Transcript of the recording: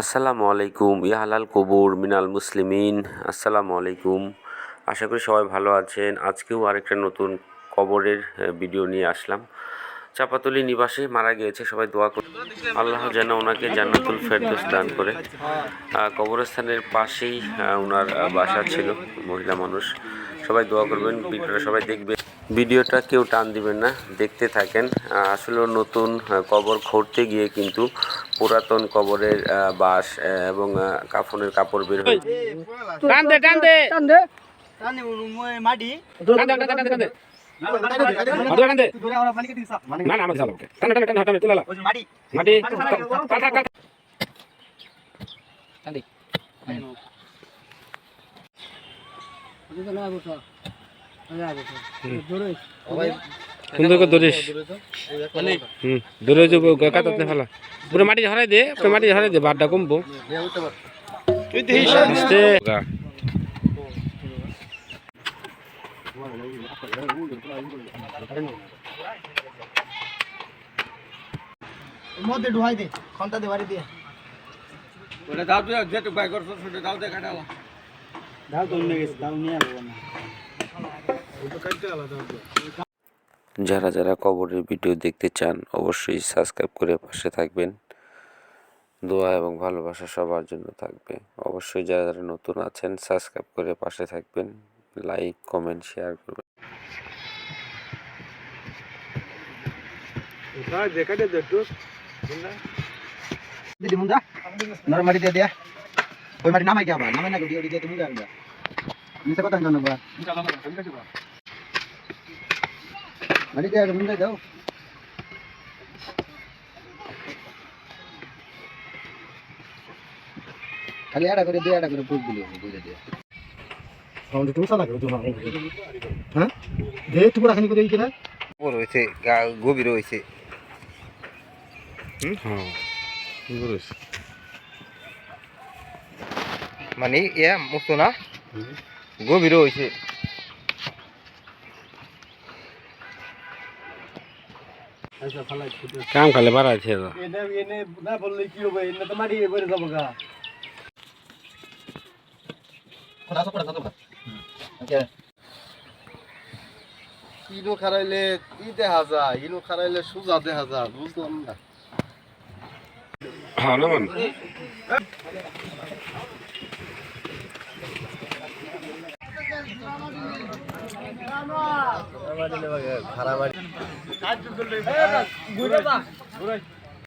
আসসালামু আলাইকুম ইয়া হালাল কবুর মিনাল মুসলিমিন। আসসালামু আলাইকুম। আশা করি সবাই ভালো আছেন। আজকেও আরেকটা নতুন কবরের ভিডিও নিয়ে আসলাম। চাপাতলি নিবাসে মারা গিয়েছে সবাই দোয়া করে আল্লাহ যেন ওনাকে জান্নাতুল ফেরদৌস দান করে। কবরস্থানের পাশেই ওনার বাসা ছিল মহিলা মানুষ। সবাই দোয়া করবেন ভিডিওটা সবাই দেখবেন। ভিডিওটা কেউ টান দিবেন না দেখতে থাকেন। আসলে নতুন কবর খুঁড়তে গিয়ে কিন্তু পুরাতন কবরের বাঁশ এবং কাফনের কাপড় বের হয়ে টান দে টান দে। টান দে। টানে মই মাটি। সুন্দর করে ধরিস হুম। ধরে যাব কাটাতে ফেলা পুরো মাটি হরাই দে পুরো মাটি হরাই দে বারটা কমবো। মধ্যে ঢুকাই দে খন্তা দে বাড়ি দিয়ে। ওটা দাও তুই যেটু বাই করছ সেটা দাও দে কাটালা দাও তো নিয়ে গেছে দাও নিয়ে আসব না যারা যারা কবরের ভিডিও দেখতে চান, অবশ্যই সাবস্ক্রাইব করে পাশে থাকবেন। দোয়া এবং ভালোবাসা সবার জন্য থাকবে। অবশ্যই যারা যারা নতুন আছেন, সাবস্ক্রাইব করে পাশে থাকবেন। লাইক কমেন্ট শেয়ার করবেন। দিদি, মুন্দা? নর মাটি দিয়ে দিয়া। ওই মাটি নামাই কে আবার? নামাই না দিয়ে দিয়ে তুমি যাবে নিচে কথা জানো বা মাটি দিয়ে মুন্দা যাও খালি আড়া করে দিয়ে আড়া করে পুষ দিলি বুঝে দিয়ে সাউন্ড তুমি সালা করে তুমি হ্যাঁ দে তুমি রাখনি করে কি না বড় হইছে গভীর হইছে হ্যাঁ মানে ইয়া মুক্ত না গভীর হইছে কাম খালে বাড়া আছে এনে এনে না বললে কি হবে? এনে তো মাটি করে যাব গা। ইনো খারাইলে ই দেখা যায়? ইনো খারাইলে সুজা দেখা যায় বুঝলাম না ভালো মান খারাপ